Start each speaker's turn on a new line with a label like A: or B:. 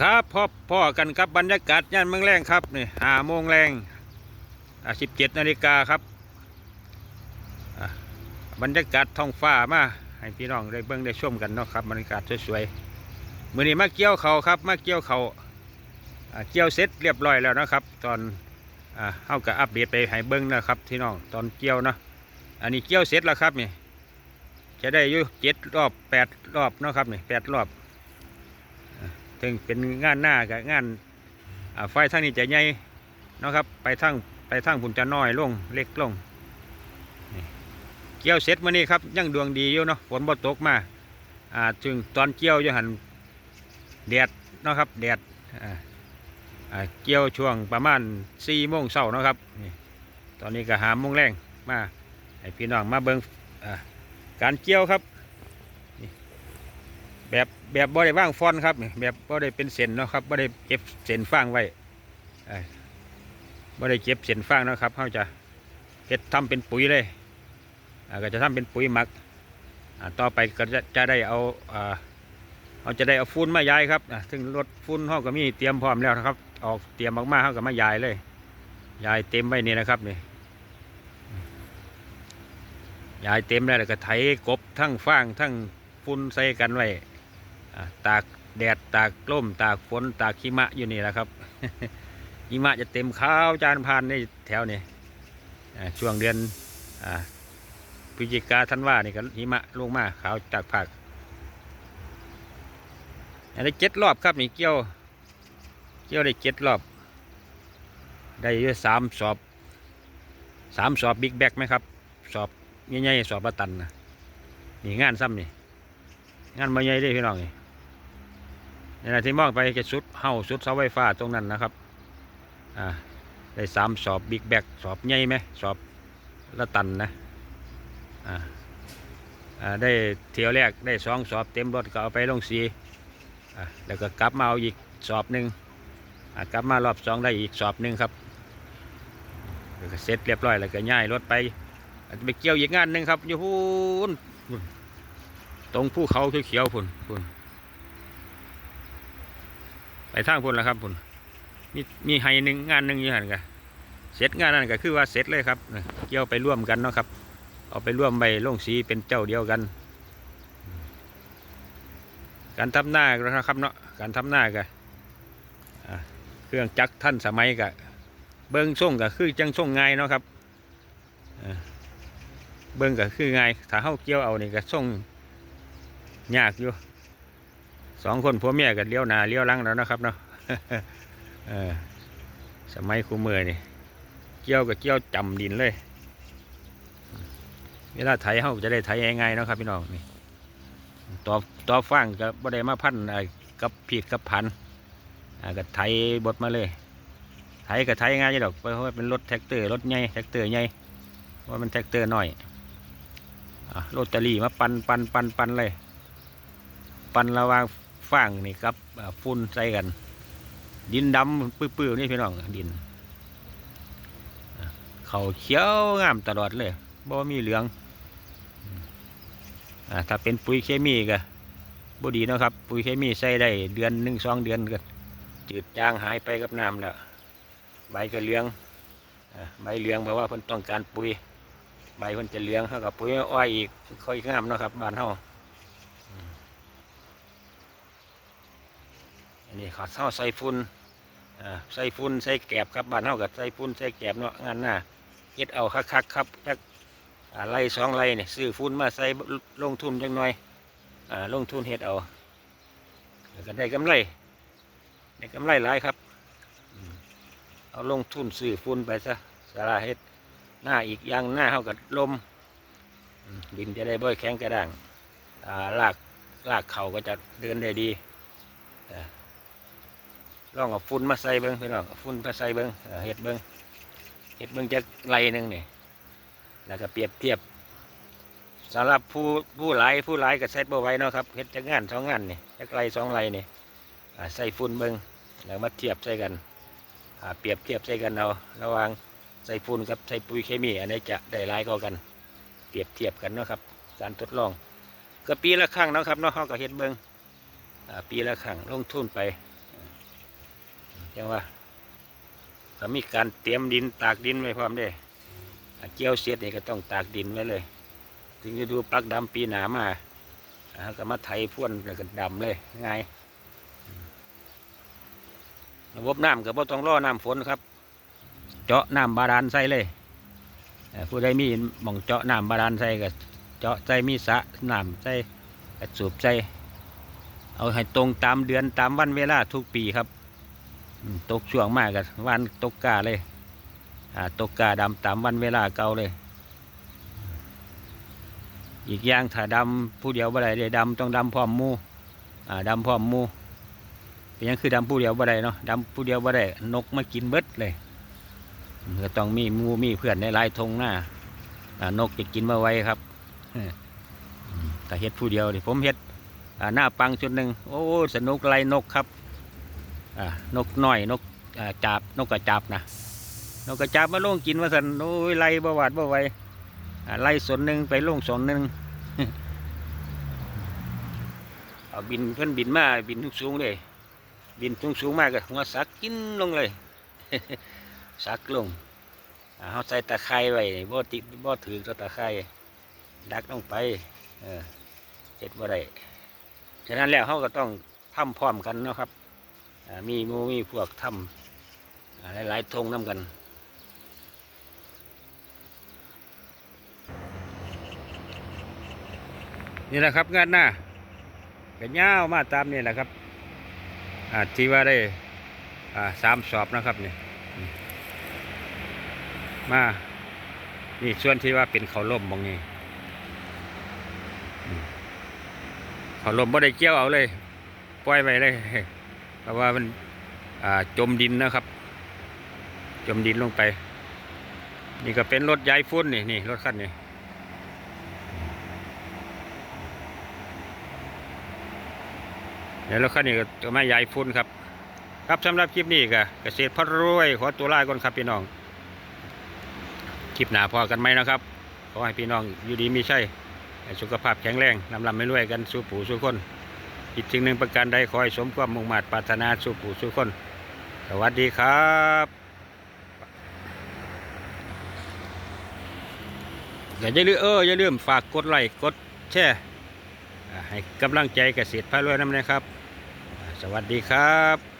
A: ครับพ่อพ่อกันครับบรรยากาศย่านเมืองแรงครับนี่ห้าโมงแรงสิบเจ็ดนาฬิกาครับบรรยากาศท้องฟ้ามาให้พี่น้องได้เบิ่งได้ชมกันเนาะครับบรรยากาศสวยๆมือนี้มาเกี่ยวเขาครับมาเกี่ยวเขาวอะเกี่ยวเสร็จเรียบร้อยแล้วนะครับ ตอนอ่าเฮาก็อัปเดตไปให้เบิ่งนะครับพี่น้องตอนเกี่ยวเนาะอันนี้เกี่ยวเสร็จแล้วครับนี่จะได้อยู่เจ็ดรอบแปดรอบเนาะครับนี่แปดรอบ ถึงเป็นงานหน้ากับงานไฟทางนี้จะใหญ่นะครับ ไปทางไปทางพุ่นจะน้อยลงเล็กลงนี่เกี่ยวเสร็จมื่อนี้ครับยังดวงดีอยู่เนาะฝนบ่ตกมาอ่าถึงตอนเกี่ยวอยู่หันแดดนะครับแดดอ่าเกี่ยวช่วงประมาณสี่โมงเช้านะครับนี่ตอนนี้ก็หาโมงแรงมาให้พี่น้องมาเบิงอ่าการเกี่ยวครับ แบบแบบบ่ได้ว่างฟอนครับแบบบ่ได้เป็นเส้นเนาะครับบ่ได้เก็บเส้นฟางไว้บ่ได้เก็บเส้นฟางนะครับเขาจะเฮ็ดทำเป็นปุ๋ยเลยอาก็จะทำเป็นปุ๋ยหมักต่อไปก็จะจะได้เอาเขาจะได้เอาฟุ้นมาย้ายครับซึ่งรถฟุ้นเขาก็มีเตรียมพร้อมแล้วนะครับ ออกเตรียมมากๆเขาก็มาย้ายเลยย้ายเต็มไว้นี่นะครับนี่ย้ายเต็มแล้วแล้วก็ไถกบทั้งฟางทั้งฟุ้นใส่กันไว้ ตากแดดตากลมตากฝนตากหิมะอยู่นี่แหละครับหิมะจะเต็มข้าวจานพานในแถวนี้อ่ช่วงเดือนอพฤศจิกาธันวานี่ก็หิมะลงมาขาวจากภาคอันนี้เจ็ดรอบครับนี่เกี่ยว เกี่ยวได้เจ็ดรอบ ได้เยอะสามสอบสามสอบบิ๊กแบกไหมครับ สอบใหญ่ๆสอบละตันนะนี่งานซ้ำนี่งานมาใหญ่เลยพี่น้องนี่ นี่นะที่มองไปจะสุดเฮาสุดเสาไฟฟ้าตรงนั้นนะครับอ่าได้สามสอบบิ๊กแบกสอบใหญ่ไหมสอบละตันนะอ่าอ่าได้เที่ยวแรกได้สองสอบเต็มรถก็เอาไปลงสีอ่าแล้วก็กลับมาเอาอีกสอบหนึ่งอ่ากลับมารอบสองได้อีกสอบหนึ่งครับเสร็จเรียบร้อยแล้วก็ย้ายรถไปจะไปเกี่ยวอีกงานหนึ่งครับอยู่พูนตรงภูเขาเขียวๆพุ่นพุ่น ไปทางพุ่นแล้วครับพุ่นมีมีไฮหนึ่งงานหนึ่งอยู่หันกันเสร็จงานนั้นก็คือว่าเสร็จเลยครับเกี่ยวไปร่วมกันเนาะครับ เอาไปร่วมใบลงสีเป็นเจ้าเดียวกัน การทำหน้าก็นะครับเนาะการทำหน้าก็อ่าเครื่องจักรท่านสมัยก็เบิ้งส่งก็คือจังส่งง่ายเนาะครับเบิ้งก็คือง่ายถ้าเฮาเกี่ยวเอานี่ก็ส่งยากอยู่ สองคนผัวเมียกันเลี้ยวนาเลี้ยวลังแล้วนะครับเนาะสมัยคูมือนี่เกี่ยวกับเกี่ยวจำดินเลย เวลาไถเขาจะได้ไถง่ายๆนะครับพี่น้องนี่ต่อต่อฟางกับบ่ได้มาพันกับผิดกับพันอ่าก็ไถบดมาเลยไถก็ไถง่ายอยู่ดอกเพราะว่าเป็นรถแท็กเตอร์รถใหญ่แท็กเตอร์ใหญ่ว่ามันแท็กเตอร์หน้อยอะโรตารี่มาปันปันปันปันเลย ปันระวาง ฟางนี่ครับอ่าฝุ่นใส่กัน ดินดำปื้อๆนี่พี่น้องดิน เขาเขียวงามตลอดเลยบ่มีเหลืองอถ้าเป็นปุ๋ยเคมีก็บ่ดีนะครับ ปุ๋ยเคมีใส่ได้เดือนหนึ่งสองเดือนก็จืดจางหายไปกับน้ำแล้วใบก็เหลืองใบเหลืองเพราะว่าเพิ่นต้องการปุ๋ยใบเพิ่นจะเหลืองเท่ากับปุ๋ยอ้อยอีกค่อยงามนะครับบ้านเฮา นนี้ขาดเท้าใส่ฝุ่นใส่ฝุ่นใส่แกบครับบ้านเฮากับใส่ฝุ่นใส่แกบเนาะงานหน้าเฮ็ดเอาคักๆครับจักไล่สองไล่เนี่ยซื้อฝุ่นมาใส่ลงทุนจังหน่อยอ่าลงทุนเฮ็ดเอาแล้วก็ได้กำไรได้กำไรหลายครับ เอาลงทุนซื้อฝุ่นไปซะสาราเฮ็ดหน้าอีกอย่างหน้าเฮากับลมดินจะได้บ่อยแข็งกระด้างลากลากเข่าก็จะเดินได้ดี ลองเอาฝุ่นมาใส่เบิ้งพี่น้องเอาฝุ่นมาใส่เบิ้งเออเห็ดเบิ้งเห็ดเบิ้งจะไรหนึ่งนี่แล้วก็เปรียบเทียบสำหรับผู้ผู้หลายผู้หลายก็เซตบ่ไว้เนาะครับเห็ดจะงานสองงานนี่จะไรสองไรนี่ใส่ฝุ่นเบิ้งแล้วมาเทียบใส่กันเปรียบเทียบใส่กันเอาระหว่างใส่ฝุ่นกับใส่ปุ๋ยเคมีอันนี้จะได้หลายกว่ากัน เปรียบเทียบกันเนาะครับ การทดลองก็ปีละครั้งเนาะครับเนาะเขาก็เห็ดเบิ้งอ่าปีละครั้งลงทุนไป จังว่าก็มีการเตรียมดินตากดินไว้พร้อมด้อ่าเกี่ยวเสียดนี่ก็ต้องตากดินไว้เลย ถึงจะดูปลักดำปีหนามาอ่าก็มาไถพ่วนก็ดำเลยง่ายระบบน้ำก็บ่ต้องรอน้ำฝนครับ เจาะน้ำบาดาลใส่เลยผู้ใดมีหม่องเจาะน้ำบาดาลใส่ก็เจาะใส่มีสะน้ำใส่ก็สูบใส่เอาให้ตรงตามเดือนตามวันเวลาทุกปีครับ ตกช่วงมากกับวันตกกาเลยตกกาดำตามวันเวลาเก่าเลย อีกอย่างถ้าดำผู้เดียวบ่ได้เลยดำต้องดำพร้อมหมูดำพร้อมหมูเป็นยังคือดำผู้เดียวบ่ได้เนาะดำผู้เดียวบ่ได้นกมากินเบิดเลยก็ต้องมีหมูมีเพื่อนในลายทงหน้านกจะกินมาไว้ครับแต่เฮ็ดผู้เดียวนี่ผมเฮ็ดหน้าปังชุดหนึ่งโอ้สนุกไล่นกครับ นกน้อยนกจาบนกกระจาบนะนกกระจาบมาลงกินว่าสันโอ้ยไล่บวาดบ่ไวไล่สนหนึ่งไปลงสนหนึ่งเอาบินเพิ่อนบินมาบินสูงเลย บินสูงๆมากก็หัวสักกินลงเลยสักลงเขาใส่ตะไคร้ไว้บ่ติบ่ถือตัวตะไคร้ดักลงไปเออเจ็ดบ่ได้ฉะนั้นแล้วเขาก็ต้องทำพร้อมกันนะครับ มีมูมีพวกทำหลายๆทงน้ำกันนี่แหละครับงานหน้าก็ยาวมาตามนี่แหละครับที่ว่าได้สามสอบนะครับนี่มานี่ส่วนที่ว่าเป็นเขาล่มมองนี่เขาล่มบ่ได้เกี่ยวเอาเลย ปล่อยไปเลย ราะว่ามันจมดินนะครับ จมดินลงไป นี่ก็เป็นรถย้ายฟุ้นนี่นี่รถคันนี้เดี๋ยวรถคันนี้ก็จะมาย้ายฟุ้นครับ ครับสำหรับคลิปนี้ก็เกษตรพัดรวยขอตัวลาก่อนครับพี่น้อง คลิปหนาพอกันไหมนะครับขอให้พี่น้องอยู่ดีมีใช่สุขภาพแข็งแรงลำลำไม่รวยกันสู้ปู่สู้คน อีกสิ่งหนึ่งประการใดขอให้สมความมุ่งมั่นปรารถนาสุขผู้สุขคน สวัสดีครับอย่าลืมเอออย่าลืมฝากกดไลค์กดแชร์ให้กำลังใจเกษตรพารวยน้ำนะครับ สวัสดีครับ